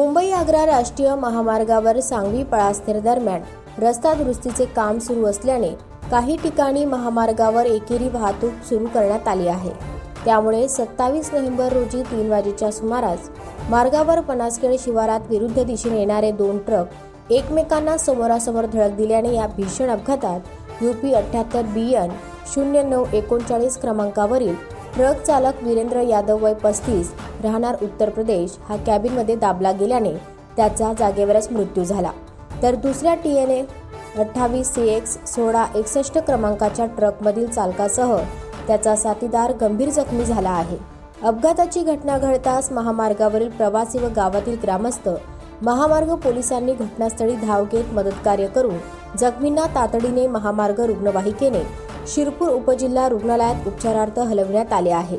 मुंबई आग्रा राष्ट्रीय महामार्गावर सांगवी पळास्तेर दरम्यान रस्ता दुरुस्तीचे काम सुरू असल्याने काही ठिकाणी महामार्गावर एकेरी वाहतूक सुरू करण्यात आली आहे. त्यामुळे सत्तावीस नोव्हेंबर रोजी तीन वाजेच्या सुमारास मार्गावर पनासखेड शिवारात विरुद्ध दिशेने येणारे दोन ट्रक एकमेकांना समोरासमोर धडक दिल्याने या भीषण अपघातात यूपी अठ्ठ्याहत्तर बी एन शून्य नऊ एकोणचाळीस क्रमांकावरील ट्रक चालक वीरेंद्र यादव वय पस्तीस राहणार उत्तर प्रदेश. हा कॅबिनमध्ये दाबला गेल्याने त्याचा जागेवरच मृत्यू झाला. तर दुसऱ्या टी एन ए अठ्ठावीस सी एक्स सोळा एकसष्ट क्रमांकाच्या ट्रकमधील चालकासह त्याचा साथीदार गंभीर जखमी झाला आहे. अपघाताची घटना घडताच महामार्गावरील प्रवासी व गावातील ग्रामस्थ महामार्ग पोलिसांनी घटनास्थळी धाव घेत मदतकार्य करून जखमींना तातडीने महामार्ग रुग्णवाहिकेने शिरपूर उपजिल्हा रुग्णालयात उपचारार्थ हलविण्यात आले आहे.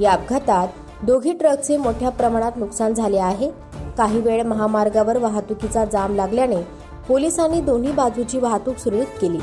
या अपघातात दोघी ट्रकचे मोठ्या प्रमाणात नुकसान झाले आहे. काही वेळ महामार्गावर वाहतुकीचा जाम लागल्याने पोलिसांनी दोन्ही बाजूची वाहतूक सुरळीत केली.